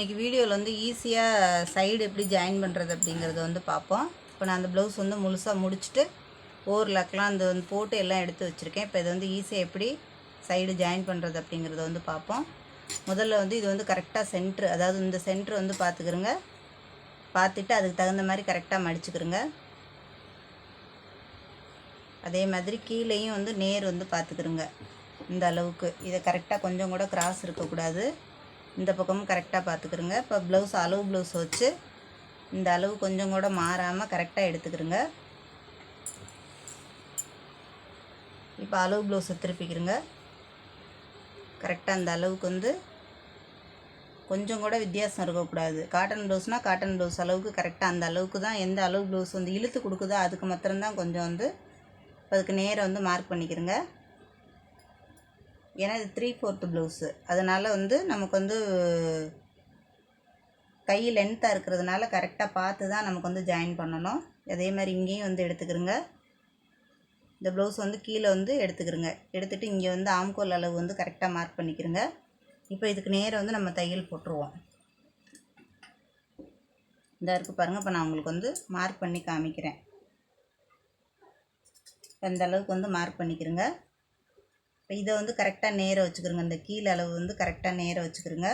இன்றைக்கி வீடியோவில் வந்து ஈஸியாக சைடு எப்படி ஜாயின் பண்ணுறது அப்படிங்கிறத வந்து பார்ப்போம் இப்போ நான் அந்த ப்ளவுஸ் வந்து முழுசாக முடிச்சுட்டு ஓவர்லாக்லாம் அந்த வந்து போட்டு எல்லாம் எடுத்து வச்சுருக்கேன். இப்போ இது வந்து ஈஸியாக எப்படி சைடு ஜாயின் பண்ணுறது அப்படிங்கிறத வந்து பார்ப்போம் முதல்ல வந்து இது வந்து கரெக்டாக சென்ட்ரு அதாவது இந்த சென்ட்ரு வந்து பார்த்துக்கிறங்க பார்த்துட்டு அதுக்கு தகுந்த மாதிரி கரெக்டாக மடிச்சுக்கிறோங்க அதே மாதிரி கீழேயும் வந்து நேர் வந்து பார்த்துக்கிறங்க இந்த அளவுக்கு. இதை கரெக்டாக கொஞ்சம் கூட கிராஸ் இருக்கக்கூடாது. இந்த பக்கமும் கரெக்டாக பார்த்துக்குருங்க. இப்போ ப்ளவுஸ் அளவு ப்ளவுஸ் வச்சு இந்த அளவு கொஞ்சம் கூட மாறாமல் கரெக்டாக எடுத்துக்கிறங்க இப்போ அளவு ப்ளவுஸை திருப்பிக்கிறங்க கரெக்டாக அந்த அளவுக்கு வந்து கொஞ்சம் கூட வித்தியாசம் இருக்கக்கூடாது. காட்டன் ப்ளவுஸ்னால் காட்டன் ப்ளவுஸ் அளவுக்கு கரெக்டாக அந்த அளவுக்கு தான் எந்த அளவு ப்ளவுஸ் வந்து இழுத்து கொடுக்குதோ அதுக்கு மாத்திரம்தான் கொஞ்சம் வந்து அதுக்கு நேரம் வந்து மார்க் பண்ணிக்கிறேங்க ஏன்னா இது த்ரீ ஃபோர்த்து ப்ளவுஸு அதனால் வந்து நமக்கு வந்து கை லென்த்தாக இருக்கிறதுனால கரெக்டாக பார்த்து தான் நமக்கு வந்து ஜாயின் பண்ணணும். அதே மாதிரி இங்கேயும் வந்து எடுத்துக்கிறோங்க இந்த ப்ளவுஸ் வந்து கீழே வந்து எடுத்துக்கிறோங்க எடுத்துகிட்டு இங்கே வந்து ஆம்கோல் அளவு வந்து கரெக்டாக மார்க் பண்ணிக்கிறோங்க இப்போ இதுக்கு நேராக வந்து நம்ம தையல் போட்டுருவோம். இந்த இருக்குது பாருங்கள் இப்போ நான் உங்களுக்கு வந்து மார்க் பண்ணி காமிக்கிறேன். அந்த அளவுக்கு வந்து மார்க் பண்ணிக்கிறேங்க இப்போ இதை வந்து கரெக்டாக நேரம் வச்சுக்கிறோங்க இந்த கீழே அளவு வந்து கரெக்டாக நேரம் வச்சுக்கிறோங்க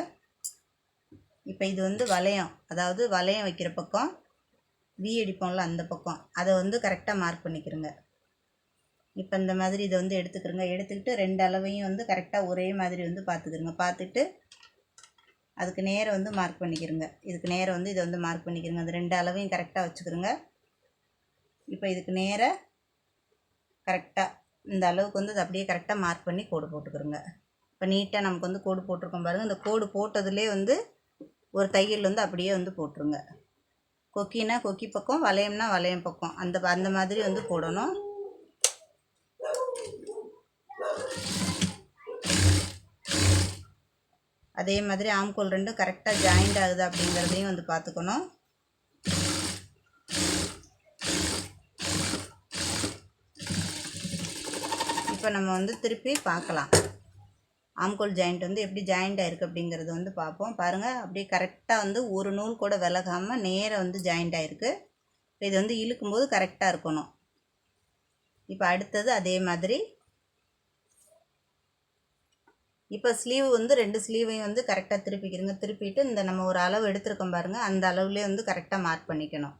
இப்போ இது வந்து வளையம். அதாவது வளையம் வைக்கிற பக்கம் வி அடிப்போம்ல அந்த பக்கம். அதை வந்து கரெக்டாக மார்க் பண்ணிக்கிறோங்க இப்போ இந்த மாதிரி இதை வந்து எடுத்துக்கிறோங்க எடுத்துக்கிட்டு ரெண்டு அளவையும் வந்து கரெக்டாக ஒரே மாதிரி வந்து பார்த்துக்கிறோங்க பார்த்துட்டு அதுக்கு நேரம் வந்து மார்க் பண்ணிக்கிறோங்க இதுக்கு நேரம் வந்து இதை வந்து மார்க் பண்ணிக்கிறோங்க அந்த ரெண்டு அளவையும் கரெக்டாக வச்சுக்கிறோங்க இப்போ இதுக்கு நேராக கரெக்டாக இந்த அளவுக்கு வந்து அது அப்படியே கரெக்டாக மார்க் பண்ணி கோடு போட்டுக்கிறோங்க. இப்போ நீட்டாக நமக்கு வந்து கோடு போட்டிருக்கோம் பாருங்கள் இந்த கோடு போட்டதுலேயே வந்து ஒரு தையல் வந்து அப்படியே வந்து போட்டுருங்க. கொக்கினா கொக்கி பக்கம் வளையம்னா வளையம் பக்கம். அந்த அந்த மாதிரி வந்து போடணும். அதே மாதிரி ஆம்கோல் ரெண்டும் கரெக்டாக ஜாயிண்ட் ஆகுது அப்படிங்கிறதையும் வந்து பார்த்துக்கணும். இப்போ நம்ம வந்து திருப்பி பார்க்கலாம். ஆம்கோல் ஜாயிண்ட் வந்து எப்படி ஜாயிண்ட் ஆகிருக்கு அப்படிங்கிறது வந்து பார்ப்போம். பாருங்கள் அப்படியே கரெக்டாக வந்து ஒரு நூல் கூட விலகாமல் நேராக வந்து ஜாயிண்ட் ஆகிருக்கு இப்போ இது வந்து இழுக்கும்போது கரெக்டாக இருக்கணும். இப்போ அடுத்தது அதே மாதிரி. இப்போ ஸ்லீவ் வந்து ரெண்டு ஸ்லீவையும் வந்து கரெக்டாக திருப்பிக்கிறங்க. திருப்பிட்டு இந்த நம்ம ஒரு அளவு எடுத்துருக்கோம் பாருங்கள் அந்த அளவுலேயே வந்து கரெக்டாக மார்க் பண்ணிக்கணும்.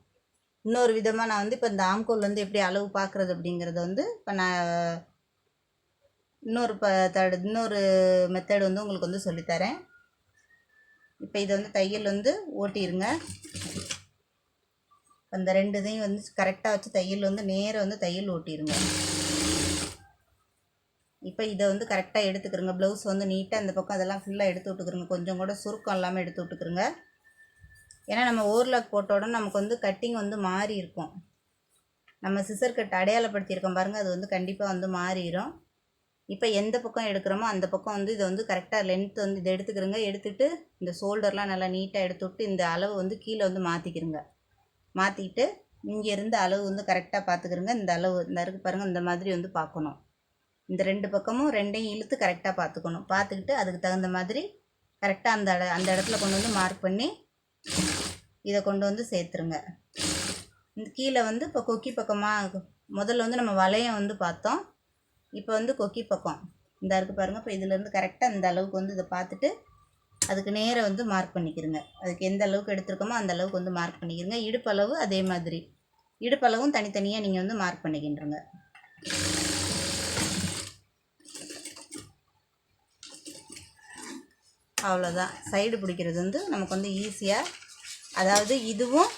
இன்னொரு விதமாக நான் வந்து இப்போ இந்த ஆம்கோல் வந்து எப்படி அளவு பார்க்குறது அப்படிங்கிறத வந்து இப்போ நான் இன்னொரு ப தடு இன்னொரு மெத்தட் வந்து உங்களுக்கு வந்து சொல்லித்தரேன். இப்போ இதை வந்து தையல் வந்து ஓட்டிடுங்க அந்த ரெண்டு இதையும் வந்து கரெக்டாக வச்சு தையல் வந்து நேராக வந்து தையல் ஓட்டிடுங்க இப்போ இதை வந்து கரெக்டாக எடுத்துக்கிறோங்க. ப்ளவுஸ் வந்து நீட்டாக இந்த பக்கம் அதெல்லாம் ஃபுல்லாக எடுத்து விட்டுக்கிறோங்க. கொஞ்சம் கூட சுருக்கம் இல்லாமல் எடுத்து விட்டுக்கிறோங்க. ஏன்னா நம்ம ஓவர்லாக் போட்ட உடனே நமக்கு வந்து கட்டிங் வந்து மாறி இருக்கும் நம்ம சிசர் கட் அடையாளப்படுத்தியிருக்கோம் பாருங்கள் அது வந்து கண்டிப்பாக வந்து மாறிடும் இப்போ எந்த பக்கம் எடுக்கிறோமோ அந்த பக்கம் வந்து இதை வந்து கரெக்டாக லென்த் வந்து இதை எடுத்துக்கிறோங்க. எடுத்துகிட்டு இந்த ஷோல்டர்லாம் நல்லா நீட்டாக எடுத்து விட்டு இந்த அளவு வந்து கீழே வந்து மாற்றிக்கிறோங்க மாற்றிக்கிட்டு இங்கே இருந்த அளவு வந்து கரெக்டாக பார்த்துக்கிறோங்க இந்த அளவு இந்த இருக்கு பாருங்கள் இந்த மாதிரி வந்து பார்க்கணும் இந்த ரெண்டு பக்கமும் ரெண்டையும் இழுத்து கரெக்டாக பார்த்துக்கணும் பார்த்துக்கிட்டு அதுக்கு தகுந்த மாதிரி கரெக்டாக அந்த அந்த இடத்துல கொண்டு வந்து மார்க் பண்ணி இதை கொண்டு வந்து சேர்த்துருங்க. இந்த கீழே வந்து இப்போ கொக்கி பக்கமாக முதல்ல வந்து நம்ம வளையம் வந்து பார்த்தோம். இப்போ வந்து கொக்கி பக்கம். இந்த இருக்குது பாருங்கள் இப்போ இதுலேருந்து கரெக்டாக இந்த அளவுக்கு வந்து இதை பார்த்துட்டு அதுக்கு நேராக வந்து மார்க் பண்ணிக்கிறங்க அதுக்கு எந்த அளவுக்கு எடுத்துருக்கோமோ அந்த அளவுக்கு வந்து மார்க் பண்ணிக்கிறங்க இடுப்பளவு அதே மாதிரி. இடுப்பளவும் தனித்தனியாக நீங்கள் வந்து மார்க் பண்ணிக்கின்றங்க. அவ்வளோதான் சைடு பிடிக்கிறது வந்து நமக்கு வந்து ஈஸியாக அதாவது இதுவும்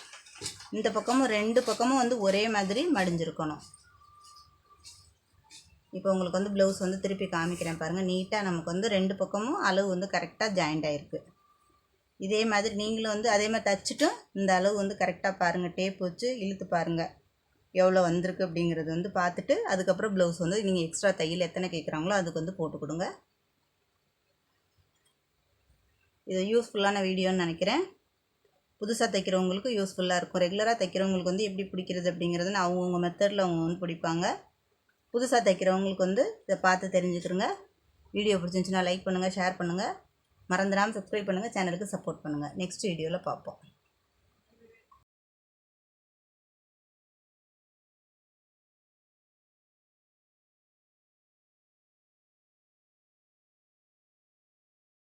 இந்த பக்கமும் ரெண்டு பக்கமும் வந்து ஒரே மாதிரி மடிஞ்சிருக்கணும். இப்போ உங்களுக்கு வந்து ப்ளவுஸ் வந்து திருப்பி காமிக்கிறேன் பாருங்கள் நீட்டாக நமக்கு வந்து ரெண்டு பக்கமும் அளவு வந்து கரெக்டாக ஜாயிண்ட் ஆகிருக்கு இதே மாதிரி நீங்களும் வந்து அதே மாதிரி தைச்சிட்டும் இந்த அளவு வந்து கரெக்டாக பாருங்கள் டேப் வச்சு இழுத்து பாருங்கள் எவ்வளோ வந்திருக்கு அப்படிங்கிறது வந்து பார்த்துட்டு அதுக்கப்புறம் ப்ளவுஸ் வந்து நீங்கள் எக்ஸ்ட்ரா தையல் எத்தனை கேட்குறாங்களோ அதுக்கு வந்து போட்டு கொடுங்க. இது யூஸ்ஃபுல்லான வீடியோன்னு நினைக்கிறேன். புதுசாக தைக்கிறவங்களுக்கு யூஸ்ஃபுல்லாக இருக்கும். ரெகுலராக தைக்கிறவங்களுக்கு வந்து எப்படி பிடிக்கிறது அப்படிங்கிறதுன்னு அவங்கவுங்க மெத்தடில் அவங்க வந்து பிடிப்பாங்க. புதுசாக தைக்கிறவங்களுக்கு வந்து இதை பார்த்து தெரிஞ்சுக்கிறோங்க வீடியோ பிடிச்சிருந்துச்சுன்னா லைக் பண்ணுங்கள் ஷேர் பண்ணுங்கள் மறந்துடாமல் சப்ஸ்கிரைப் பண்ணுங்கள் சேனலுக்கு சப்போர்ட் பண்ணுங்கள் நெக்ஸ்ட் வீடியோவில் பார்ப்போம்.